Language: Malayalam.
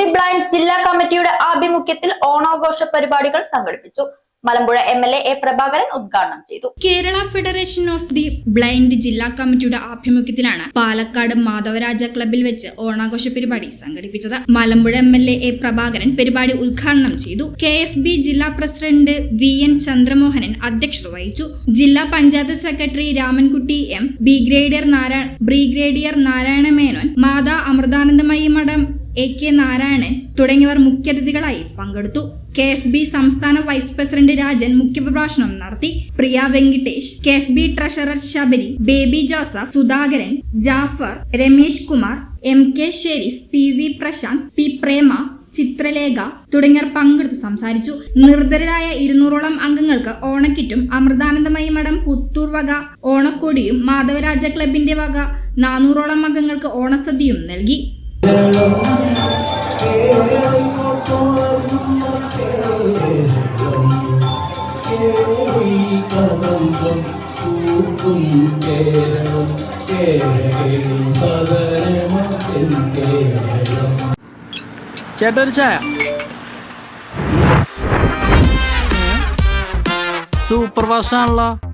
ദി ബ്ലൈൻഡ് ജില്ലാ കമ്മിറ്റിയുടെ ആഭിമുഖ്യത്തിൽ ഓണാഘോഷ പരിപാടികൾ സംഘടിപ്പിച്ചു. Malampuzha M L A Prabhakaran ഉദ്ഘാടനം ചെയ്തു. Kerala federation of the blind ജില്ലാ കമ്മിറ്റിയുടെ ആഭിമുഖ്യത്തിലാണ് പാലക്കാട് മാധവരാജ ക്ലബിൽ വെച്ച് ഓണാഘോഷ പരിപാടി സംഘടിപ്പിച്ചത്. Malampuzha M L A Prabhakaran പരിപാടി ഉദ്ഘാടനം ചെയ്തു. കെ എഫ് ബി ജില്ലാ പ്രസിഡന്റ് വി എൻ ചന്ദ്രമോഹനൻ അധ്യക്ഷത വഹിച്ചു. ജില്ലാ panchayat secretary Ramankutty M brigadier Narayana brigadier Narayana Menon Mata Amritanandamayi Math A K Narayanan തുടങ്ങിയവർ മുഖ്യാതിഥികളായി പങ്കെടുത്തു. കെ എഫ് ബി സംസ്ഥാന വൈസ് പ്രസിഡന്റ് രാജൻ മുഖ്യപ്രഭാഷണം നടത്തി. Priya Venkitesh K F B treasurer Sabari Baby Joseph Sudhakaran Jafar Ramesh Kumar M K Sherif P V Prashanth P Prema Chitralekha തുടങ്ങിയവർ പങ്കെടുത്ത് സംസാരിച്ചു. നിർധരരായ ഇരുന്നൂറോളം അംഗങ്ങൾക്ക് ഓണക്കിറ്റും അമൃതാനന്ദമയി മഠം പുത്തൂർ വക ഓണക്കോടിയും മാധവരാജ ക്ലബിന്റെ വക നാനൂറോളം അംഗങ്ങൾക്ക് ഓണസദ്യയും നൽകി. ചേട്ടാ ഒരു ചായ. Super fast